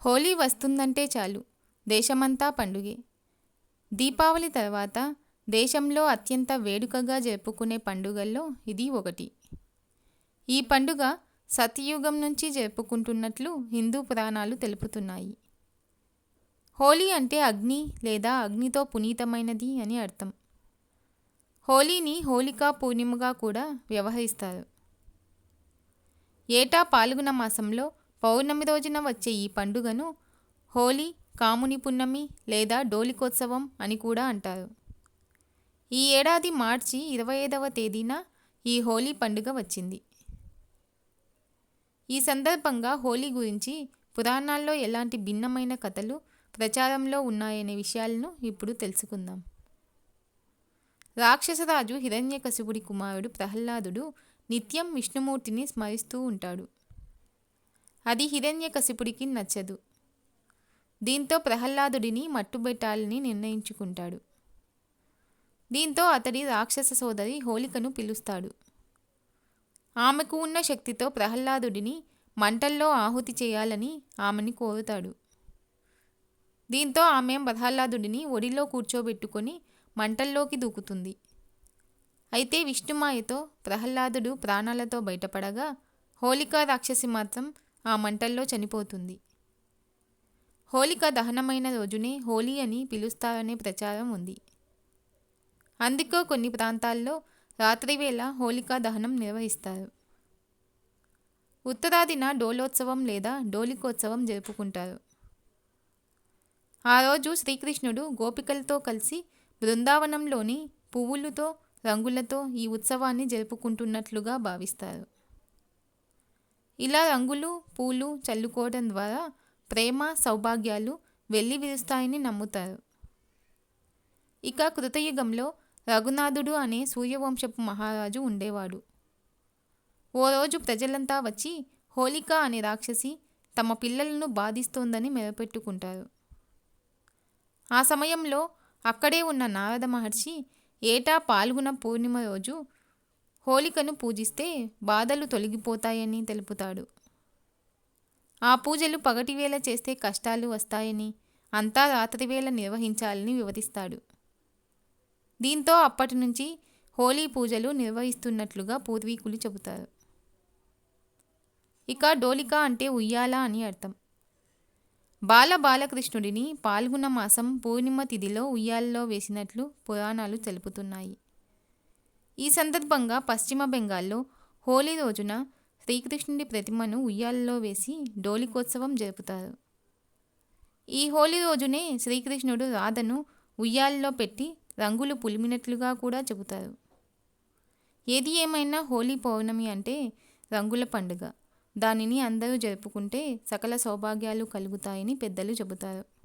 హోలీ వస్తుందంటే చాలు. దేశమంతా పండుగే. దీపావళి తర్వాత దేశంలో అత్యంత వేడుకగా జరుపుకునే పండుగల్లో ఇది ఒకటి. ఈ పండుగ సత్యయుగం నుంచి జరుపుకుంటున్నట్లు హిందూ పురాణాలు తెలుపుతున్నాయి. హోలీ అంటే అగ్ని లేదా అగ్నితో పునీతమైనది అని అర్థం. హోలీని హోలికా పూర్ణిమగా కూడా వ్యవహరిస్తారు. ఏటా పాల్గొన మాసంలో పౌర్ణమి రోజున వచ్చే ఈ పండుగను హోలీ కాముని పున్నమి లేదా డోలికోత్సవం అని కూడా అంటారు. ఈ ఏడాది మార్చి ఇరవై ఐదవ తేదీన ఈ హోలీ పండుగ వచ్చింది. ఈ సందర్భంగా హోలీ గురించి పురాణాల్లో ఎలాంటి భిన్నమైన కథలు ప్రచారంలో ఉన్నాయనే విషయాలను ఇప్పుడు తెలుసుకుందాం. రాక్షసరాజు హిరణ్యకశిపుడి కుమారుడు ప్రహ్లాదుడు నిత్యం విష్ణుమూర్తిని స్మరిస్తూ ఉంటాడు. అది హిరణ్యకశిపుడికి నచ్చదు. దీంతో ప్రహ్లాదుడిని మట్టుబెట్టాలని నిర్ణయించుకుంటాడు. దీంతో అతడి రాక్షస సోదరి హోలికను పిలుస్తాడు. ఆమెకు ఉన్న శక్తితో ప్రహ్లాదుడిని మంటల్లో ఆహుతి చేయాలని ఆమెని కోరుతాడు. దీంతో ఆమె ప్రహ్లాదుడిని ఒడిలో కూర్చోబెట్టుకొని మంటల్లోకి దూకుతుంది. అయితే విష్ణుమాయతో ప్రహ్లాదుడు ప్రాణాలతో బయటపడగా హోలికా రాక్షసి మాత్రం ఆ మంటల్లో చనిపోతుంది. హోళిక దహనమైన రోజునే హోలీ అని పిలుస్తారనే ప్రచారం ఉంది. అందుకో కొన్ని ప్రాంతాల్లో రాత్రివేళ హోలికా దహనం నిర్వహిస్తారు. ఉత్తరాదిన డోలోత్సవం లేదా డోలికోత్సవం జరుపుకుంటారు. ఆ రోజు శ్రీకృష్ణుడు గోపికలతో కలిసి బృందావనంలోని పువ్వులతో రంగులతో ఈ ఉత్సవాన్ని జరుపుకుంటున్నట్లుగా భావిస్తారు. ఇలా రంగులు పూలు చల్లుకోవడం ద్వారా ప్రేమ సౌభాగ్యాలు వెళ్ళి విరుస్తాయని నమ్ముతారు. ఇక కృతయుగంలో రఘునాథుడు అనే సూర్యవంశపు మహారాజు ఉండేవాడు. ఓ రోజు ప్రజలంతా వచ్చి హోలిక అనే రాక్షసి తమ పిల్లలను బాధిస్తోందని మెరపెట్టుకుంటారు. ఆ సమయంలో అక్కడే ఉన్న నారద మహర్షి ఏటా పాల్గొన పూర్ణిమ రోజు హోలికను పూజిస్తే బాధలు తొలగిపోతాయని తెలుపుతాడు. ఆ పూజలు పగటివేళ చేస్తే కష్టాలు వస్తాయని అంతా రాత్రివేళ నిర్వహించాలని వివరిస్తాడు. దీంతో అప్పటి నుంచి హోలీ పూజలు నిర్వహిస్తున్నట్లుగా పూర్వీకులు చెబుతారు. ఇక డోలిక అంటే ఉయ్యాల అని అర్థం. బాల బాలకృష్ణుడిని పాల్గొన మాసం పూర్ణిమ తిథిలో ఉయ్యాలలో వేసినట్లు పురాణాలు తెలుపుతున్నాయి. ఈ సందర్భంగా పశ్చిమ బెంగాల్లో హోలీ రోజున శ్రీకృష్ణుడి ప్రతిమను ఉయ్యాలలో వేసి డోలికోత్సవం జరుపుతారు. ఈ హోలీ రోజునే శ్రీకృష్ణుడు రాధను ఉయ్యాలలో పెట్టి రంగులు పులిమినట్లుగా కూడా చెబుతారు. ఏది ఏమైనా హోలీ పౌర్ణమి అంటే రంగుల పండుగ. దానిని అందరూ జరుపుకుంటే సకల సౌభాగ్యాలు కలుగుతాయని పెద్దలు చెబుతారు.